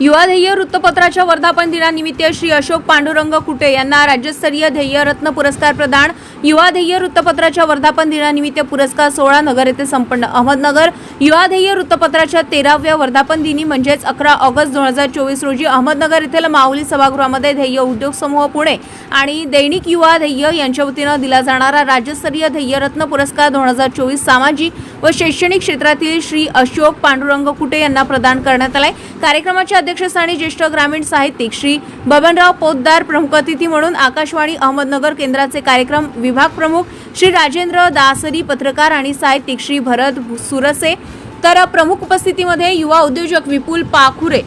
युवा ध्येय वृत्तपत्राच्या वर्धापन दिनानिमित्त श्री अशोक पांडुरंग कुटे यांना राज्यस्तरीय ध्येयरत्न पुरस्कार प्रदान. युवा ध्येय वृत्तपत्राच्या वर्धापन दिनानिमित्त पुरस्कार सोहळा नगर येथे संपन्न. अहमदनगर युवा ध्येय वृत्तपत्राच्या तेराव्या वर्धापन दिनी म्हणजेच अकरा ऑगस्ट दोन हजार चोवीस रोजी अहमदनगर येथील माऊली सभागृहामध्ये ध्येय उद्योग समूह पुणे आणि दैनिक युवा ध्येय यांच्या वतीनं दिला जाणारा राज्यस्तरीय ध्येयरत्न पुरस्कार दोन हजार चोवीस सामाजिक व शैक्षणिक क्षेत्रातील श्री अशोक पांडुरंग कुटे यांना प्रदान करण्यात आलाय. कार्यक्रमाच्या अध्यक्षस्थानी ज्येष्ठ ग्रामीण साहित्यिक श्री बबनराव पोतदार प्रमुख अतिथी म्हणून आकाशवाणी अहमदनगर केंद्राचे कार्यक्रम विभाग प्रमुख श्री राजेंद्र दासरी पत्रकार आणि साहित्यिक श्री भरत सुरसे तर प्रमुख उपस्थितीमध्ये युवा उद्योजक विपुल पाखुरे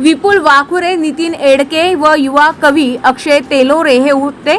विपुल वाखुरे नितीन एडके व युवा कवी अक्षय तेलोरे हे होते.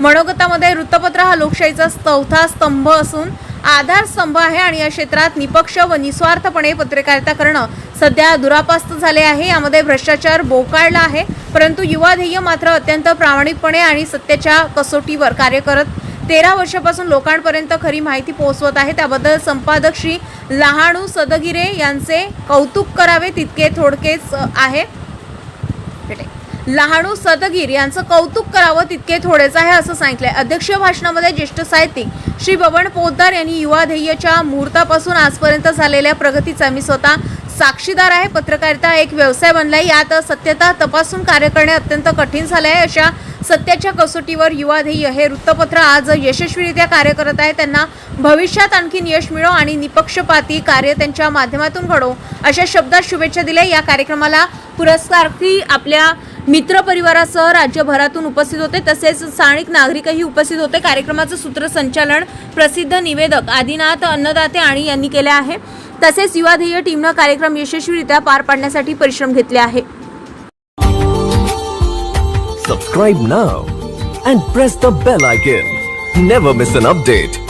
मनोगतामध्ये वृत्तपत्र हा लोकशाहीचा चौथा स्तंभ असून आधारस्तंभ आहे आणि या क्षेत्रात निपक्ष व निस्वार्थपणे पत्रकारिता करणं सध्या दुरापास्त झाले आहे. यामध्ये भ्रष्टाचार बोकाळला आहे परंतु युवा ध्येय मात्र अत्यंत प्रामाणिकपणे आणि सत्तेच्या कसोटीवर कार्य करत तेरा वर्षापासून लोकांपर्यंत खरी माहिती पोहोचवत आहे. त्याबद्दल संपादक श्री लहाणू सदगिरे यांचे कौतुक करावे तितके थोडकेच आहे. भेटे. लहाणू सदगीर यांचं कौतुक करावं तितके थोडेच आहे असं सांगितलंय. अध्यक्षीय भाषणामध्ये ज्येष्ठ साहित्यिक श्री बबन पोद्दार यांनी युवा ध्येयच्या मुहूर्तापासून आजपर्यंत झालेल्या प्रगतीचा मी स्वतः साक्षीदार आहे. पत्रकारिता एक व्यवसाय बनलाय. यात सत्यता तपासून कार्य करणे अत्यंत कठीण झाले आहे अशा सत्याच्या कसोटीवर युवा ध्येय हे वृत्तपत्र आज यशस्वीरित्या कार्य करत आहे. त्यांना भविष्यात आणखीन यश मिळो आणि निपक्षपाती कार्य त्यांच्या माध्यमातून घडो अशा शब्दात शुभेच्छा दिल्या. या कार्यक्रमाला पुरस्कारार्थी आपल्या मित्र परिवारासह राज्यभरातून उपस्थित होते. तसेच स्थानिक नागरिकही उपस्थित होते. कार्यक्रमाचं सूत्रसंचालन प्रसिद्ध निवेदक आदिनाथ अन्नदाते आणि यांनी केले आहे. तसेच युवा ध्येय टीमनं कार्यक्रम यशस्वीरित्या पार पाडण्यासाठी परिश्रम घेतले आहे. Subscribe now and press the bell icon never miss an update